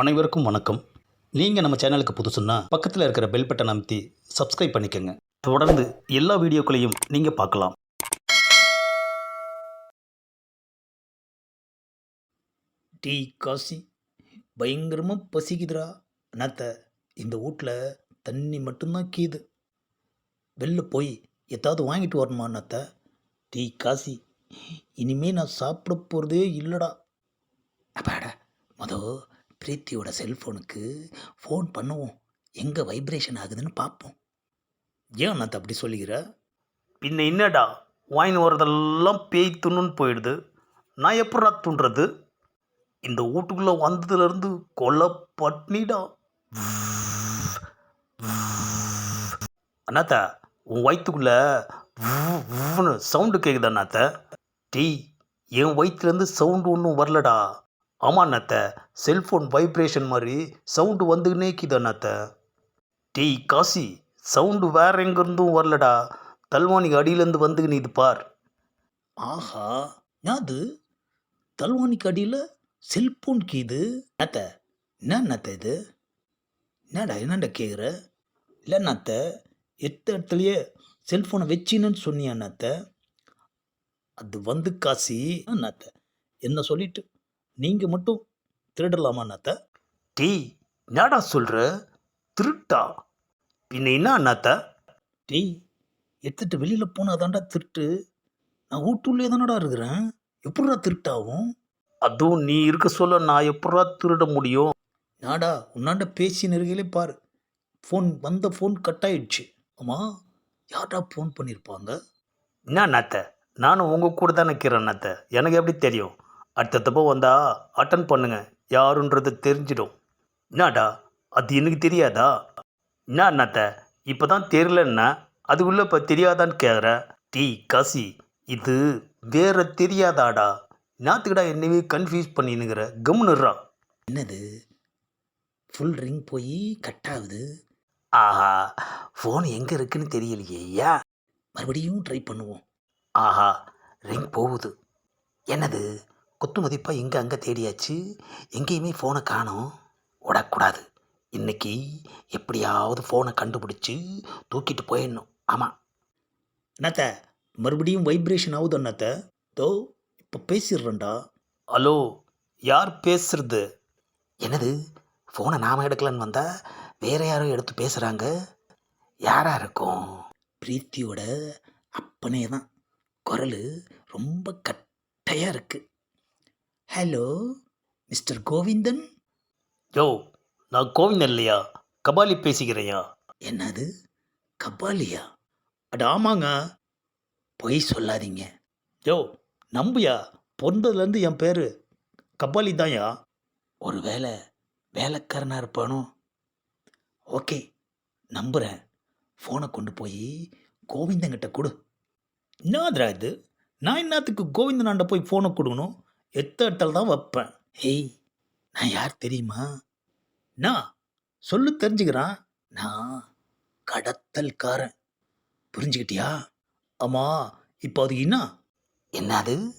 அனைவருக்கும் வணக்கம். நீங்கள் நம்ம சேனலுக்கு புதுசுன்னா பக்கத்தில் இருக்கிற பெல் பட்டன் அமைத்தி சப்ஸ்கிரைப் பண்ணிக்கோங்க. தொடர்ந்து எல்லா வீடியோக்களையும் நீங்கள் பார்க்கலாம். டீ காசி பயங்கரமாக பசிக்குதுடா. அண்ணாத்த இந்த வீட்டில் தண்ணி மட்டும்தான் கீது. வெளில போய் எதாவது வாங்கிட்டு வரணுமா அண்ணாத்த? டீ காசி இனிமே நான் சாப்பிட போகிறதே இல்லைடா. அப்பாடா மதோ பிரீத்தியோட செல்ஃபோனுக்கு ஃபோன் பண்ணுவோம். எங்கே வைப்ரேஷன் ஆகுதுன்னு பார்ப்போம் ஏன் நான் அப்படி சொல்லிக்கிற பின்ன என்னடா? வாங்கின்னு வரதெல்லாம் பேய் துண்ணுன்னு போயிடுது. நான் எப்படா துண்டுறது இந்த வீட்டுக்குள்ளே வந்ததுலேருந்து கொல்ல பட்னிடா அண்ணாத்த உன் வயிற்றுக்குள்ளே சவுண்டு கேட்குது அண்ணாத்த. டீ என் வயிற்றுலேருந்து சவுண்டு ஒன்றும் வரலடா. ஆமாம் அண்ணாத்த செல்ஃபோன் வைப்ரேஷன் மாதிரி சவுண்டு வந்துக்கினே இருக்குது அண்ணாத்த. டீ காசி சவுண்டு வேற எங்கேருந்தும் வரலடா. தல்வானிக்கு அடியிலேருந்து வந்துக்கினு இது பார். ஆஹா யாது தல்வானிக்கு அடியில் செல்ஃபோன் கீது? அத்த என்ன நத்த இது? என்னடா என்னடா கேட்குற இல்லை அண்ணாத்த எத்த இடத்துலையே செல்ஃபோனை வச்சின்னு சொன்னியா அண்ணாத்த? அது வந்து காசி அண்ணாத்த என்ன சொல்லிட்டு நீங்கள் மட்டும் திருடலாமா அண்ணாத்த? டீ என்னடா சொல்கிற திருட்டா? பின்ன என்ன அண்ணாத்த? டீ எடுத்துட்டு வெளியில் போனால் தான்டா திருட்டு. நான் வீட்டுள்ளே தானடா இருக்கிறேன். எப்படிடா திருட்டாகும் அதுவும் நீ இருக்க சொல்ல நான் எப்படா திருட முடியும்? நாடா உன்னாண்ட பேசி நெருகிலே பாரு. ஃபோன் வந்த ஃபோன் கட் ஆயிடுச்சு. ஆமாம் யார்டா ஃபோன் பண்ணியிருப்பாங்க என்ன நாத்த நானும் உங்கள் கூட தான் நிற்கிறேன் நாத்த எனக்கு எப்படி தெரியும்? அடுத்த தப்போ வந்தா அட்டன் பண்ணுங்க. யாருன்றது தெரிஞ்சிடும். என்னடா? அது எனக்கு தெரியாதா? என்ன நாத்த இப்போ தான் தெரியலன்னா அதுக்குள்ளே இப்போ தெரியாதான்னு கேட்குற டீ காசி இது வேற தெரியாதாடா? நாத்துக்கடா என்னவே கன்ஃபியூஸ் பண்ணினுங்கிற கம்னுறா என்னது? ஃபுல் ரிங் போய் கட் ஆகுது? ஆஹா ஃபோன் எங்கே இருக்குன்னு தெரியலையே ஐயா மறுபடியும் ட்ரை பண்ணுவோம். ஆஹா ரிங் போகுது. என்னது? குத்து மதிப்பாக இங்கே அங்கே தேடியாச்சு. எங்கேயுமே ஃபோனை காணோம். விடக்கூடாது இன்னைக்கு எப்படியாவது ஃபோனை கண்டுபிடிச்சி தூக்கிட்டு போயிடணும். ஆமாம் என்னத்த? மறுபடியும் வைப்ரேஷன் ஆகுது அண்ணாத்த தோ இப்போ பேசிடுறேன்டா. ஹலோ யார் பேசுறது? என்னது? ஃபோனை நாம் எடுக்கலன்னு வந்தா வேற யாரோ எடுத்து பேசுகிறாங்க யாரா இருக்கும்? பிரீத்தியோட அப்பனே தான் குரல் ரொம்ப கட்டையாக இருக்கு. ஹலோ மிஸ்டர் கோவிந்தன் யோ நான் கோவிந்தன் இல்லையா? கபாலி பேசிக்கிறையா என்னது? கபாலியா? அட ஆமாங்க. பொய் சொல்லாதீங்க. யோ நம்பியா? பிறந்ததுலேருந்து என் பேர் கபாலி தான்யா. ஒரு வேலை வேலைக்காரனாக இருப்பானோ? ஓகே நம்புகிறேன் ஃபோனை கொண்டு போய் கோவிந்தங்கிட்ட கொடு. என்னதுடா இது? நான் என்னத்துக்கு கோவிந்தனாண்ட போய் ஃபோனை கொடுக்கணும்? எத்த இடத்துல தான் வைப்பேன். ஏய் நான் யார் தெரியுமா? நான் சொல்லு தெரிஞ்சுக்கிறான். நான் கடத்தல்காரன். புரிஞ்சுக்கிட்டியா? ஆமா இப்போ அது என்ன என்னது?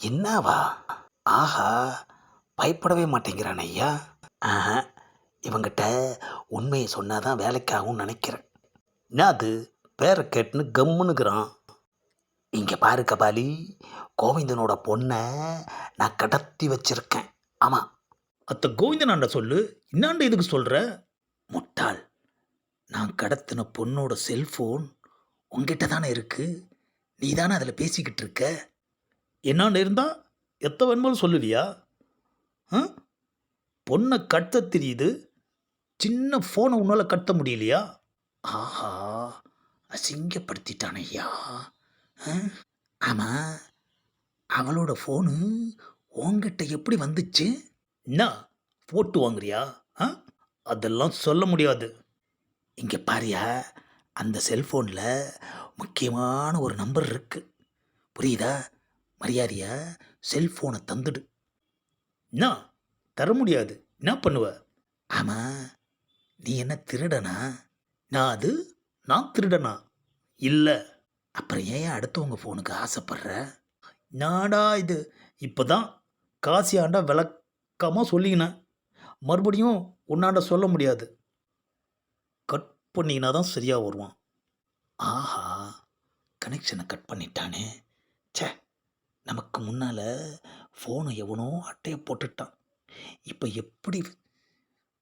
என்னவா ஆஹா பயப்படவே மாட்டேங்கிறான் ஐயா. ஆஹா இவங்கிட்ட உண்மையை சொன்னாதான் வேலைக்காகும்னு நினைக்கிறேன். என்ன அது பேரை கேட்டுன்னு கம்முனுக்குறான் இங்கே பாரு கபாலி கோவிந்தனோட பொண்ணை நான் கடத்தி வச்சிருக்கேன். ஆமாம் அத்த கோவிந்தனாண்ட சொல்லு இன்னாண்ட இதுக்கு சொல்கிற முட்டாள். நான் கடத்தின பொண்ணோட செல்ஃபோன் உங்ககிட்ட தானே இருக்குது நீ தானே அதில் பேசிக்கிட்டு இருக்க? என்னாண்ட இருந்தால் எத்த வேணுமாலும் சொல்லுவியா? ஆ? பொண்ணை கட்ட தெரியுது சின்ன ஃபோனை உன்னால் கட்ட முடியலையா? ஆஹா அசிங்கப்படுத்திட்டானையா ஐயா ஆமாம் அவளோட ஃபோனு உங்ககிட்ட எப்படி வந்துச்சு? என்ன? போட்டு வாங்குறியா? ஆ? அதெல்லாம் சொல்ல முடியாது. இங்கே பாரியா அந்த செல்ஃபோனில் முக்கியமான ஒரு நம்பர் இருக்குது புரியுதா? மரியாதையா செல்ஃபோனை தந்துடு. என்ன? தர முடியாது. என்ன பண்ணுவ? ஆமாம் நீ என்ன திருடனா? நான் அது நான் திருடனா? இல்லை. அப்புறம் ஏன் அடுத்தவங்க ஃபோனுக்கு ஆசைப்படுற? நாடா இது? இப்போ தான் காசி ஆண்டா விளக்கமாக சொல்லிக்கினேன். மறுபடியும் உன்னாண்ட சொல்ல முடியாது. கட் பண்ணினா தான் சரியாக வருவான். ஆஹா கனெக்ஷனை கட் பண்ணிட்டானே. சே நமக்கு முன்னால் ஃபோனை எவனோ அட்டையை போட்டுட்டான். இப்போ எப்படி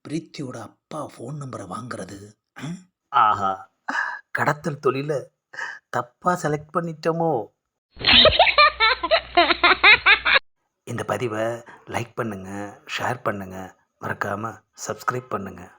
பிரீத்தியோட அப்பா ஃபோன் நம்பரை வாங்குறது? ஆஹா கடத்தல் தொழிலை தப்பாக செலக்ட் பண்ணிட்டோமோ? இந்த பதிவை லைக் பண்ணுங்கள் ஷேர் பண்ணுங்கள் மறக்காமல் சப்ஸ்கிரைப் பண்ணுங்கள்